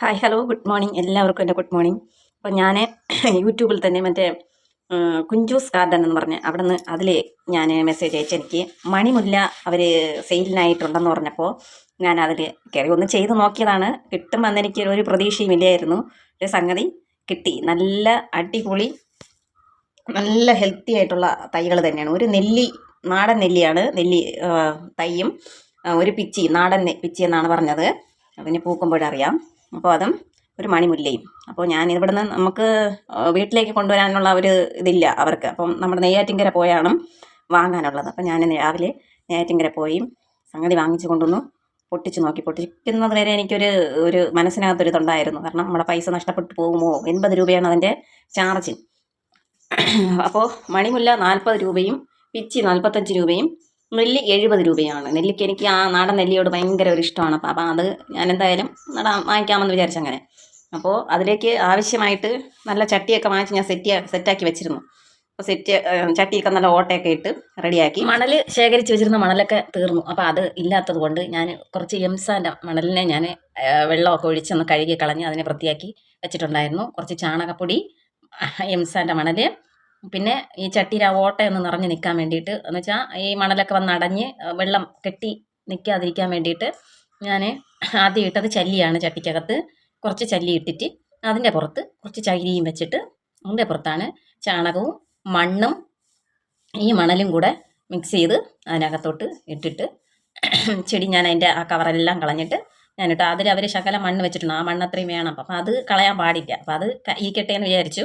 Hi hello good morning എല്ലാവർക്കും എന്റെ good morning അപ്പോൾ ഞാൻ യൂട്യൂബിൽ തന്നെ മറ്റേ കുഞ്ചൂസ് ഗാർഡൻ എന്ന് പറഞ്ഞ് അവിടെ നിന്ന് അതിൽ ഞാൻ മെസ്സേജ് അയച്ചു എനിക്ക് മണിമുല്ല അവർ സെയിലിനായിട്ടുണ്ടെന്ന് പറഞ്ഞപ്പോൾ ഞാൻ അതിൽ കയറി. ഒന്ന് ചെയ്ത് നോക്കിയതാണ്. കിട്ടുമ്പോൾ എനിക്ക് ഒരു പ്രതീക്ഷയും ഇല്ലായിരുന്നു. ഒരു സംഗതി കിട്ടി. നല്ല അടിപൊളി നല്ല ഹെൽത്തി ആയിട്ടുള്ള തൈകൾ തന്നെയാണ്. ഒരു നെല്ലി നാടൻ നെല്ലിയാണ്. നെല്ലി തൈയും ഒരു പിച്ചി നാടൻ പിച്ചി എന്നാണ് പറഞ്ഞത്. അതിന് പൂക്കുമ്പോഴറിയാം. അപ്പോൾ അതും ഒരു മണിമുല്ലയും. അപ്പോൾ ഞാൻ ഇവിടെ നിന്ന് നമുക്ക് വീട്ടിലേക്ക് കൊണ്ടുവരാനുള്ള ഒരു ഇതില്ല അവർക്ക്. അപ്പം നമ്മുടെ നെയ്യാറ്റിൻകര പോയാണ് വാങ്ങാനുള്ളത്. അപ്പം ഞാൻ രാവിലെ നെയ്യാറ്റിൻകര പോയി സംഗതി വാങ്ങിച്ചു കൊണ്ടുവന്നു. പൊട്ടിച്ച് നോക്കി. പൊട്ടിക്കുന്നത് വരെ എനിക്കൊരു ഒരു മനസ്സിനകത്തൊരു ഇതുണ്ടായിരുന്നു കാരണം നമ്മുടെ പൈസ നഷ്ടപ്പെട്ടു പോകുമോ? എൺപത് രൂപയാണ് അതിന്റെ ചാർജ് അപ്പോൾ മണിമുല്ല നാൽപ്പത് രൂപയും പിച്ചി നാൽപ്പത്തഞ്ച് രൂപയും നെല്ലി എഴുപത് രൂപയാണ്. നെല്ലിക്ക് എനിക്ക് ആ നാടൻ നെല്ലിയോട് ഭയങ്കര ഒരു ഇഷ്ടമാണ്. അപ്പോൾ അപ്പം അത് ഞാൻ എന്തായാലും നടാൻ വാങ്ങിക്കാമെന്ന് വിചാരിച്ചങ്ങനെ അപ്പോൾ അതിലേക്ക് ആവശ്യമായിട്ട് നല്ല ചട്ടിയൊക്കെ വാങ്ങിച്ച് ഞാൻ സെറ്റ് സെറ്റാക്കി വെച്ചിരുന്നു. അപ്പോൾ സെറ്റ് ചട്ടിയൊക്കെ നല്ല ഓട്ടയൊക്കെ ഇട്ട് റെഡിയാക്കി. മണൽ ശേഖരിച്ച് വെച്ചിരുന്ന മണലൊക്കെ തീർന്നു. അപ്പോൾ അത് ഇല്ലാത്തത് കൊണ്ട് ഞാൻ കുറച്ച് എംസാന്റെ മണലിനെ ഞാൻ വെള്ളമൊക്കെ ഒഴിച്ചൊന്ന് കഴുകി കളഞ്ഞ് അതിനെ വൃത്തിയാക്കി വെച്ചിട്ടുണ്ടായിരുന്നു. കുറച്ച് ചാണകപ്പൊടി എംസാന്റെ മണൽ പിന്നെ ഈ ചട്ടിയിൽ ആ ഓട്ടയൊന്ന് നിറഞ്ഞ് നിൽക്കാൻ വേണ്ടിയിട്ട് എന്ന് വെച്ചാൽ ഈ മണലൊക്കെ വന്ന് അടഞ്ഞ് വെള്ളം കെട്ടി നിൽക്കാതിരിക്കാൻ വേണ്ടിയിട്ട് ഞാൻ ആദ്യം ഇട്ടത് ചല്ലിയാണ് ചട്ടിക്കകത്ത്. കുറച്ച് ചല്ലി ഇട്ടിട്ട് അതിന്റെ പുറത്ത് കുറച്ച് ചകിരിയും വെച്ചിട്ട് അതിന്റെ പുറത്താണ് ചാണകവും മണ്ണും ഈ മണലും കൂടെ മിക്സ് ചെയ്ത് അതിനകത്തോട്ട് ഇട്ടിട്ട് ചെടി ഞാൻ അതിന്റെ ആ കവറെല്ലാം കളഞ്ഞിട്ട് ഞാനിട്ട് അതിൽ അവർ ശകല മണ്ണ് വെച്ചിട്ടുണ്ട്. ആ മണ്ണ് അത്രയും വേണം. അപ്പം അത് കളയാൻ പാടില്ല. അപ്പം അത് ഈ കെട്ടേന്ന് വിചാരിച്ചു.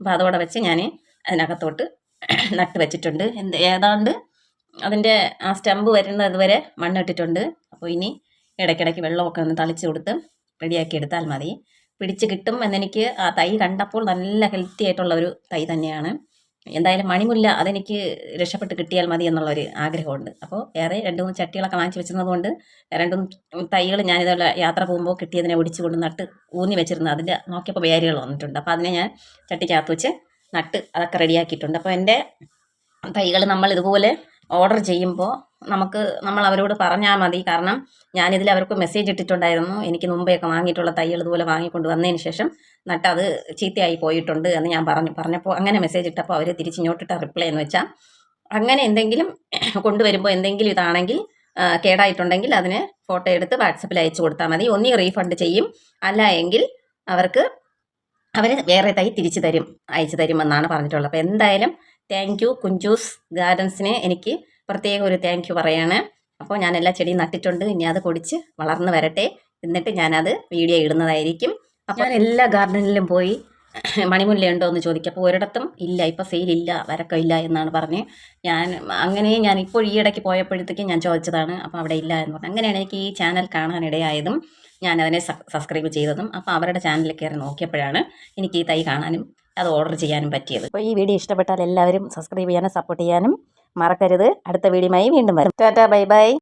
അപ്പം അതോടെ വെച്ച് ഞാൻ അതിനകത്തോട്ട് നട്ട് വെച്ചിട്ടുണ്ട്. എന്ത് ഏതാണ്ട് അതിന്റെ ആ സ്റ്റമ്പ് വരുന്നത് വരെ മണ്ണിട്ടിട്ടുണ്ട്. അപ്പോൾ ഇനി ഇടയ്ക്കിടയ്ക്ക് വെള്ളമൊക്കെ ഒന്ന് തളിച്ച് കൊടുത്ത് റെഡിയാക്കി എടുത്താൽ മതി. പിടിച്ച് കിട്ടും എന്നെനിക്ക് ആ തൈ കണ്ടപ്പോൾ നല്ല ഹെൽത്തി ആയിട്ടുള്ള ഒരു തൈ തന്നെയാണ്. എന്തായാലും മണിമുല്ല അതെനിക്ക് രക്ഷപ്പെട്ട് കിട്ടിയാൽ മതി എന്നുള്ളൊരു ആഗ്രഹമുണ്ട്. അപ്പോൾ വേറെ രണ്ട് മൂന്ന് ചട്ടികളൊക്കെ വാങ്ങിച്ച് വെച്ചിരുന്നത് കൊണ്ട് രണ്ട് തൈകൾ ഞാനിതുപോലെ യാത്ര പോകുമ്പോൾ കിട്ടിയതിനെ ഒടിച്ചുകൊണ്ട് നട്ട് ഊന്നി വെച്ചിരുന്നു അതിന്റെ നോക്കിയപ്പോൾ വേരുകൾ വന്നിട്ടുണ്ട്. അപ്പോൾ അതിനെ ഞാൻ ചട്ടിക്കകത്ത് വെച്ച് നട്ട് അതൊക്കെ റെഡിയാക്കിയിട്ടുണ്ട്. അപ്പോൾ എന്റെ തൈകൾ നമ്മൾ ഇതുപോലെ ഓർഡർ ചെയ്യുമ്പോൾ നമുക്ക് നമ്മൾ അവരോട് പറഞ്ഞാൽ മതി. കാരണം ഞാനിതിൽ അവർക്ക് മെസ്സേജ് ഇട്ടിട്ടുണ്ടായിരുന്നു. എനിക്ക് മുമ്പെയൊക്കെ വാങ്ങിയിട്ടുള്ള തൈകൾ ഇതുപോലെ വാങ്ങിക്കൊണ്ട് വന്നതിന് ശേഷം നട്ട് അത് ചീത്തയായി പോയിട്ടുണ്ട് എന്ന് ഞാൻ പറഞ്ഞു. പറഞ്ഞപ്പോൾ അങ്ങനെ മെസ്സേജ് ഇട്ടപ്പോൾ അവർ തിരിച്ചിങ്ങോട്ടിട്ട റിപ്ലൈ എന്ന് വെച്ചാൽ അങ്ങനെ എന്തെങ്കിലും കൊണ്ടുവരുമ്പോൾ എന്തെങ്കിലും ഇതാണെങ്കിൽ കേടായിട്ടുണ്ടെങ്കിൽ അതിന് ഫോട്ടോ എടുത്ത് വാട്സപ്പിൽ അയച്ചു കൊടുത്താൽ മതി. ഒന്നി റീഫണ്ട് ചെയ്യും. അല്ല എങ്കിൽ അവർക്ക് അവർ വേറെ തൈ തിരിച്ചു തരും അയച്ചു തരുമെന്നാണ് പറഞ്ഞിട്ടുള്ളത്. അപ്പോൾ എന്തായാലും താങ്ക് യു കുഞ്ചൂസ് ഗാർഡൻസിന് എനിക്ക് പ്രത്യേക ഒരു താങ്ക് യു പറയാണ്. അപ്പോൾ ഞാൻ എല്ലാ ചെടിയും നട്ടിട്ടുണ്ട് ഇനി അത് പൊടിച്ച് വളർന്നു വരട്ടെ. എന്നിട്ട് ഞാനത് വീഡിയോ ഇടുന്നതായിരിക്കും. അപ്പോൾ ഞാൻ എല്ലാ ഗാർഡനിലും പോയി മണിമുല്ല ഉണ്ടോ എന്ന് ചോദിക്കും. അപ്പോൾ ഒരിടത്തും ഇല്ല ഇപ്പോൾ സെയിലില്ല വരക്കം ഇല്ല എന്നാണ് പറഞ്ഞ് ഞാൻ അങ്ങനെ ഞാൻ ഇപ്പോൾ ഈ ഇടയ്ക്ക് പോയപ്പോഴത്തേക്കും ഞാൻ ചോദിച്ചതാണ് അപ്പോൾ അവിടെ ഇല്ല എന്ന് പറഞ്ഞു. അങ്ങനെയാണ് എനിക്ക് ഈ ചാനൽ കാണാനിടയായതും. ഞാൻ അതിനെ സബ്സ്ക്രൈബ് ചെയ്തതും അപ്പോൾ അവരുടെ ചാനലിൽ കയറി നോക്കിയപ്പോഴാണ് എനിക്ക് ഈ തൈ കാണാനും അത് ഓർഡർ ചെയ്യാനും പറ്റിയത്. അപ്പോൾ ഈ വീഡിയോ ഇഷ്ടപ്പെട്ടാൽ എല്ലാവരും സബ്സ്ക്രൈബ് ചെയ്യാനും സപ്പോർട്ട് ചെയ്യാനും മറക്കരുത്. അടുത്ത വീഡിയോയുമായി വീണ്ടും വരും. Tata bye bye.